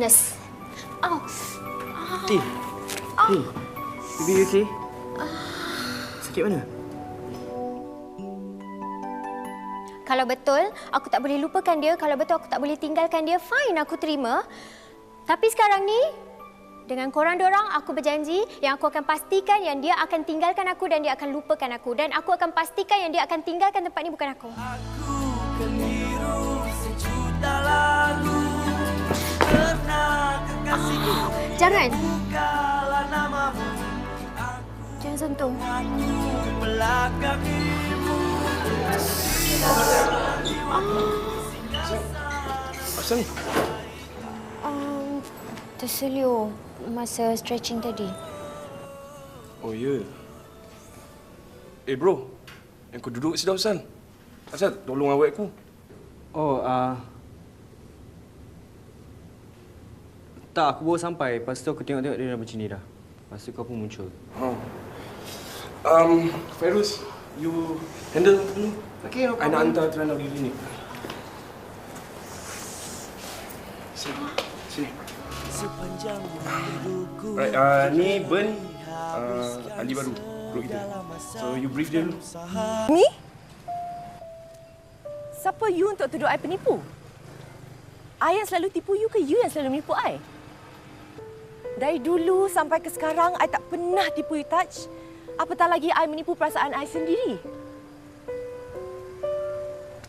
business. Oh, Ti. Ti. Baby you okay? Sakit mana? kalau betul aku tak boleh lupakan dia, kalau betul aku tak boleh tinggalkan dia, fine aku terima. Tapi sekarang ni dengan korang dorang aku berjanji yang aku akan pastikan yang dia akan tinggalkan aku dan dia akan lupakan aku dan aku akan pastikan yang dia akan tinggalkan tempat ni bukan aku. Aku Jangan, jangan sentuh. Belakangimu Asal ni? Um, terselio masa stretching tadi. Oh, ya. Eh, bro. Yang kau duduk sedap San. Asal tolong awak aku. Oh, ah. Uh... Tak, aku baru sampai. Lepas tu aku tengok-tengok dia dah macam ni dah. Lepas tu kau pun muncul. Oh. Um, Fairuz, you handle dulu. Okay, no I nak hantar Trana pergi klinik. Sini. Sini. Sepanjang hidupku Right, uh, ni Ben, uh, ahli baru group kita. So, you brief dia dulu. Mi? Siapa you untuk tuduh I penipu? I yang selalu tipu you ke you yang selalu menipu I? Dari dulu sampai ke sekarang, I tak pernah tipu you touch. Apatah lagi I menipu perasaan I sendiri.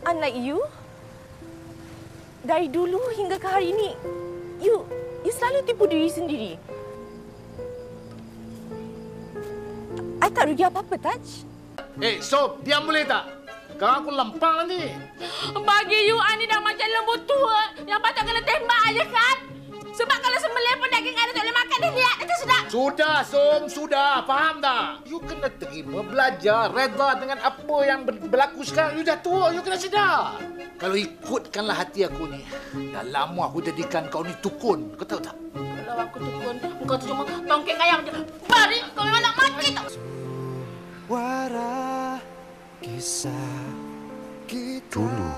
Unlike you, dari dulu hingga ke hari ini, you you selalu tipu diri sendiri. I tak rugi apa-apa, Touch. Eh, Sob, diam boleh tak? Sekarang aku lempang nanti. Bagi you, Ani dah macam lembu tua yang patut kena tembak aja kan? Sebab kalau sembelih pun daging Ani tak boleh makan, dia lihat aja sedap. Sudah, Som, sudah. Faham tak? You kena terima, belajar, reda dengan apa yang ber- berlaku sekarang. You dah tua, you kena sedar. Kalau ikutkanlah hati aku ni, dah lama aku jadikan kau ni tukun. Kau tahu tak? Kalau aku tukun, kau tu cuma tongkeng ayam je. Bari, kau memang nak mati tau. Warah kisah kita Dulu.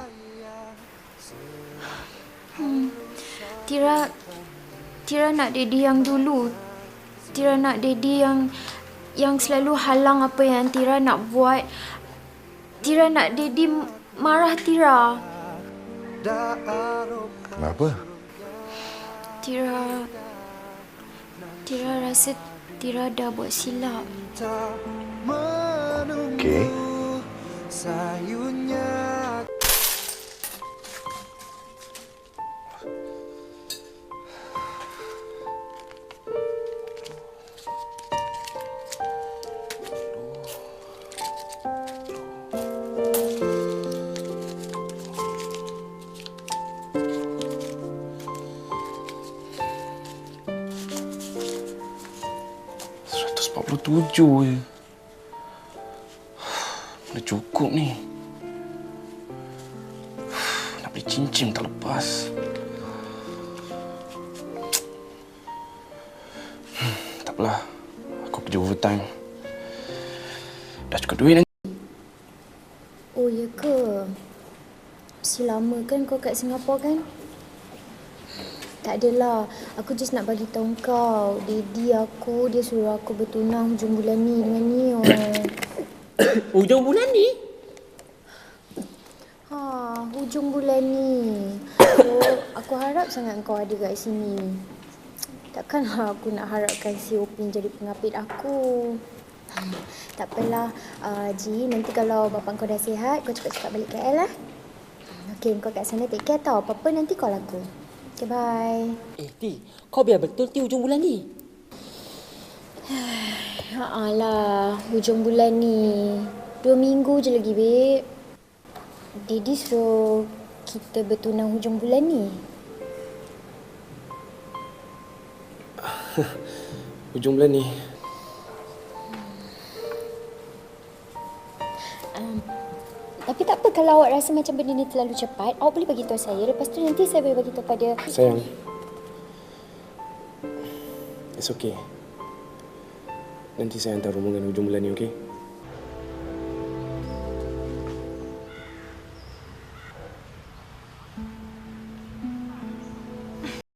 Tira Tira nak Daddy yang dulu. Tira nak Daddy yang yang selalu halang apa yang Tira nak buat. Tira nak Daddy marah Tira. Kenapa? Tira Tira rasa Tira dah buat silap. Okey. sayunya Seratus empat puluh tujuh je. Dah cukup ni. Nak beli cincin tak lepas. Hmm, Tak apalah. Aku kerja overtime. Dah cukup duit nanti. Oh, ya ke? Mesti lama kan kau kat Singapura kan? Tak adalah. Aku just nak bagi tahu kau. Daddy aku, dia suruh aku bertunang hujung bulan ni dengan Neo. Hujung bulan ni? Ha, hujung bulan ni. So, aku harap sangat kau ada kat sini. Takkanlah aku nak harapkan si Opin jadi pengapit aku. Tak apalah, uh, Ji. Nanti kalau bapa kau dah sihat, kau cepat-cepat balik KL lah. Okey, kau kat sana take care tau. Apa-apa nanti call aku. Okay, bye. Eh, Ti, kau biar betul Ti hujung bulan ni. Ha lah, hujung bulan ni. Dua minggu je lagi, babe. Daddy suruh kita bertunang hujung bulan ni. Hujung bulan ni. Tapi tak apa kalau awak rasa macam benda ni terlalu cepat, awak boleh bagi tahu saya. Lepas tu nanti saya boleh bagi tahu pada Sayang. It's okay. Nanti saya hantar rombongan hujung bulan ni, okey?